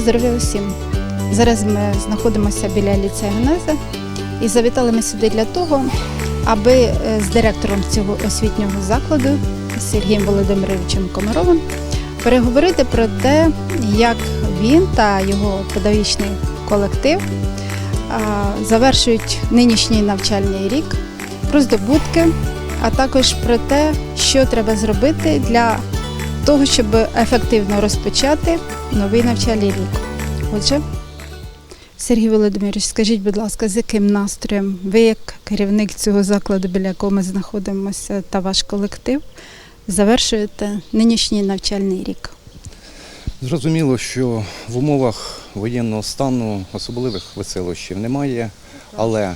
здоров'я усім! Зараз ми знаходимося біля ліцею Генеза і завітали ми сюди для того, аби е, з директором цього освітнього закладу Сергієм Володимировичем Комаровим переговорити про те, як він та його педагогічний колектив завершують нинішній навчальний рік, про здобутки, а також про те, що треба зробити для того, щоб ефективно розпочати новий навчальний рік. Отже, Сергій Володимирович, скажіть, будь ласка, з яким настроєм ви, як керівник цього закладу, біля якого ми знаходимося, та ваш колектив, завершуєте нинішній навчальний рік? Зрозуміло, що в умовах воєнного стану особливих веселощів немає, але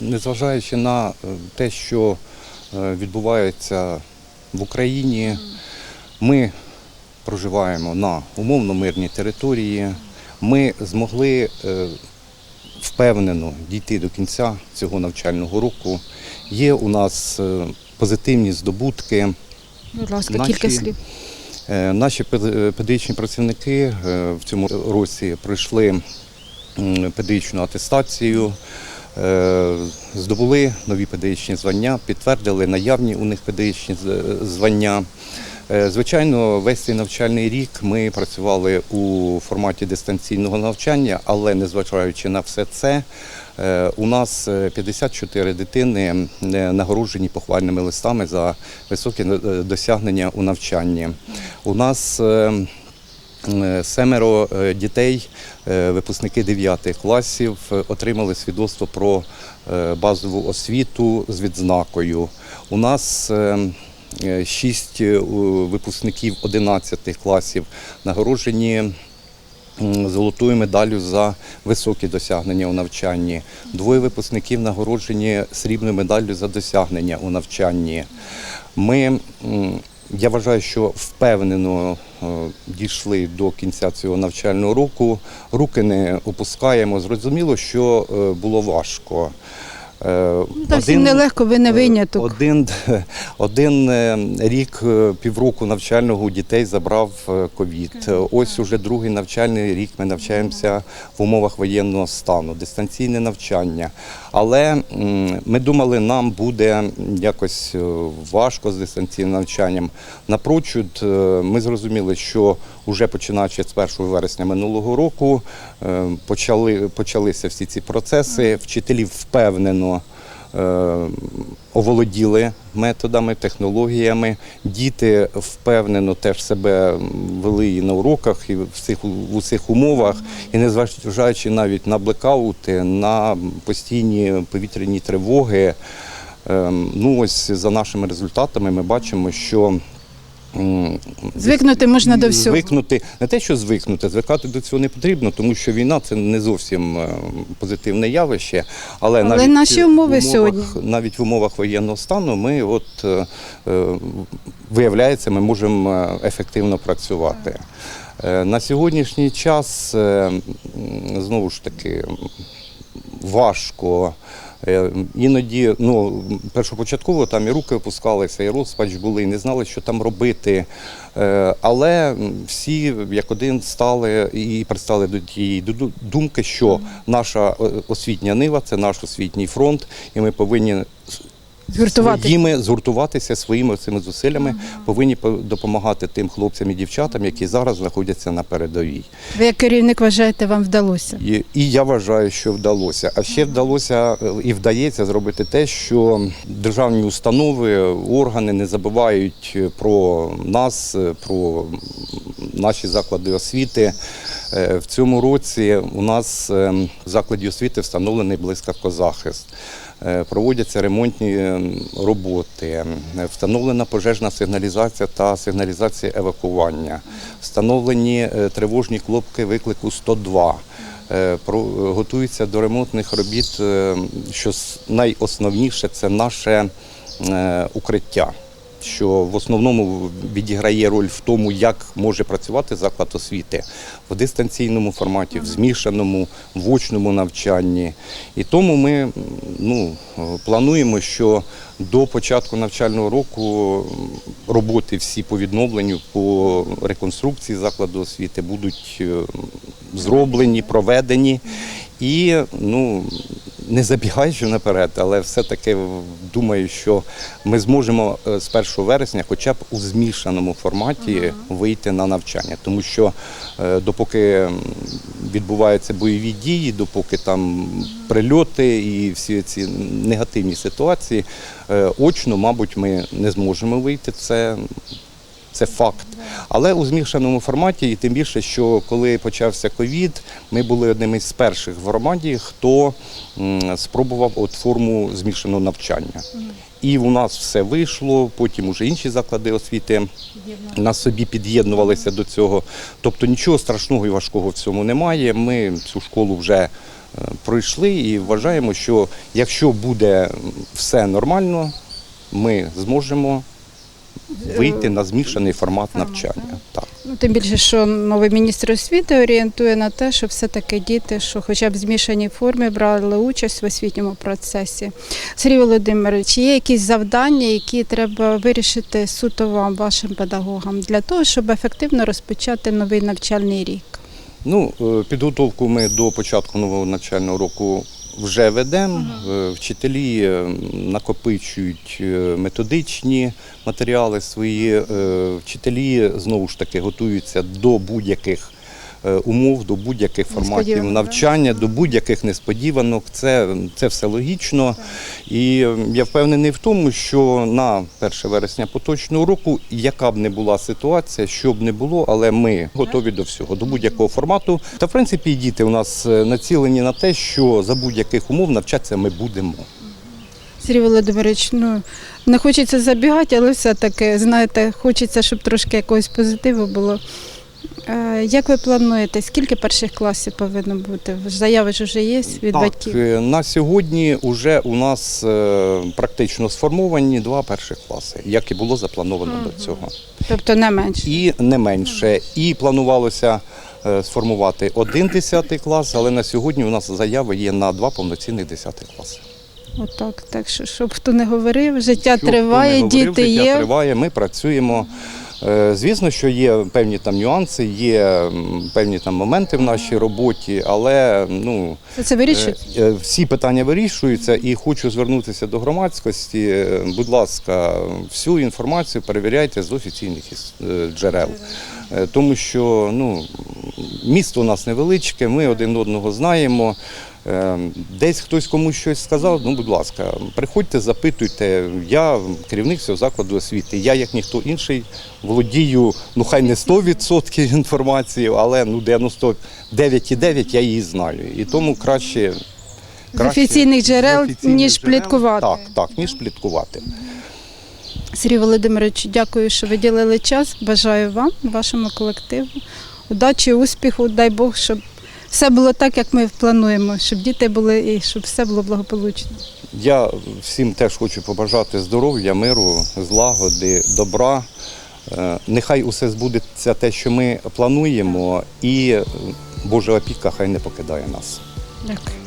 незважаючи на е, те, що е, відбувається в Україні, ми проживаємо на умовно мирній території. Ми змогли е, впевнено дійти до кінця цього навчального року. Є у нас е, позитивні здобутки. Будь ласка, Наші- кілька слів. Е, Наші педагогічні працівники в цьому році пройшли педагогічну атестацію, здобули нові педагогічні звання, підтвердили наявні у них педагогічні звання. Е, Звичайно, весь цей навчальний рік ми працювали у форматі дистанційного навчання, але незважаючи на все це, е, у нас е, 54 дитини е, нагороджені похвальними листами за високі досягнення у навчанні. У нас семеро дітей, випускники 9 класів, отримали свідоцтво про базову освіту з відзнакою. У нас шість е, випускників 11 класів нагороджені золотою медаллю за високі досягнення у навчанні. Двоє випускників нагороджені срібною медаллю за досягнення у навчанні. Ми, я вважаю, що впевнено е, дійшли до кінця цього навчального року. Руки не опускаємо. Зрозуміло, що е, було важко. Е, Та всім нелегко, ви не Е, виняток. Один, один е, рік, півроку навчального у дітей забрав ковід. Ось уже другий навчальний рік ми навчаємося в умовах воєнного стану, дистанційне навчання. Але ми думали, нам буде якось важко з дистанційним навчанням. Напрочуд, ми зрозуміли, що вже починаючи з 1 вересня минулого року почали, почалися всі ці процеси. Вчителі впевнено оволоділи методами, технологіями. Діти впевнено теж себе вели і на уроках, і в цих, в усіх умовах, і незважаючи навіть на блекаути, на постійні повітряні тривоги. е, Ну ось за нашими результатами ми бачимо, що Звикнути можна до всього. Звикнути не те, що звикнути, звикати до цього не потрібно, тому що війна це не зовсім е, позитивне явище. Але, Але навіть наші в умовах- сьогодні. навіть в умовах воєнного стану, ми от е, е, виявляється, ми можемо ефективно працювати. На сьогоднішній час знову ж таки важко. Е, Іноді, ну, першопочатково там і руки опускалися, і розпач були, і не знали, що там робити. Е, Але всі як один стали і пристали до тієї ду- думки, що наша е, освітня нива це наш освітній фронт, і ми повинні Згуртувати. своїми згуртуватися своїми цими зусиллями, повинні по- допомагати тим хлопцям і дівчатам, які зараз знаходяться на передовій. Ви як керівник вважаєте, вам вдалося. І, і я вважаю, що вдалося. А ще вдалося е, і вдається зробити те, що державні установи, органи не забувають е, про нас, е, про наші заклади освіти. Е, В цьому році у нас е, в закладі освіти встановлений блискавкозахист. Е, Проводяться ремонтні е, роботи, е, встановлена пожежна сигналізація та сигналізація евакування, встановлені тривожні кнопки виклику 102. Е, про- е, Готуються до ремонтних робіт, е, що найосновніше це наше укриття. Що в основному відіграє роль в тому, як може працювати заклад освіти в дистанційному форматі, в змішаному, в очному навчанні. І тому ми ну, плануємо, що до початку навчального року роботи всі по відновленню, по реконструкції закладу освіти будуть е, зроблені, проведені. І ну, не забігаючи наперед, але все-таки думаю, що ми зможемо е, з 1 вересня хоча б у змішаному форматі вийти на навчання. Тому що е, допоки відбуваються бойові дії, допоки там прильоти і всі ці негативні ситуації, е, очно, мабуть, ми не зможемо вийти. Це це факт. Але у змішаному форматі, і тим більше, що коли почався ковід, ми були одним із перших в громаді, хто спробував от форму змішаного навчання. І у нас все вийшло, потім уже інші заклади освіти на собі під'єднувалися до цього. Тобто нічого страшного і важкого в цьому немає. Ми цю школу вже е, пройшли і вважаємо, що якщо буде все нормально, ми зможемо вийти на змішаний формат навчання. Так. Ну, тим більше, що новий міністр освіти орієнтує на те, що все-таки діти, що хоча б в змішаній формі брали участь в освітньому процесі. Сергій Володимирович, є якісь завдання, які треба вирішити суто вам, вашим педагогам, для того, щоб ефективно розпочати новий навчальний рік? Ну, е, підготовку ми до початку нового навчального року вже ведемо. Е, Вчителі е, накопичують е, методичні матеріали свої. Вчителі знову ж таки готуються до будь-яких умов, до будь-яких форматів навчання, до будь-яких несподіванок. Це, це все логічно. І е, я впевнений в тому, що на 1 вересня поточного року, яка б не була ситуація, що б не було, але ми готові до всього, до будь-якого формату. Та в принципі діти у нас е, націлені на те, що за будь-яких умов навчатися ми будемо. Сергій Володимирович, ну не хочеться забігати, але все-таки, знаєте, хочеться, щоб трошки якогось позитиву було. Е, Як ви плануєте, скільки перших класів повинно бути? Заяви ж вже є від батьків. е, на сьогодні вже у нас е, практично сформовані два перших класи, як і було заплановано до цього. Тобто не менше. і не менше. І планувалося сформувати один 10 клас, але на сьогодні у нас заяви є на два повноцінних 10 класи. Отак, так що, щоб хто не говорив, життя Щоб триває, не говорив, діти життя є. триває, ми працюємо. Е, Звісно, що є певні там нюанси, є певні там моменти в нашій роботі, але ну Це, вирішується. Е, е, Всі питання вирішуються і хочу звернутися до громадськості. Будь ласка, всю інформацію перевіряйте з офіційних джерел. Е, Тому що ну, місто у нас невеличке, ми один одного знаємо. Е, Десь хтось комусь щось сказав, ну будь ласка, приходьте, запитуйте. Я керівник цього закладу освіти. Я, як ніхто інший, володію, ну хай не 100% інформації, але ну 99,9 я її знаю. І тому краще З офіційних джерел, ніж пліткувати. Так, так, ніж пліткувати. Сергій Володимирович, дякую, що ви ділили час. Бажаю вам, вашому колективу, удачі, успіху. Дай Бог, щоб все було так, як ми плануємо, щоб діти були і щоб все було благополучно. Я всім теж хочу побажати здоров'я, миру, злагоди, добра. Е, Нехай усе збудеться те, що ми плануємо, і Божа опіка хай не покидає нас. Дякую.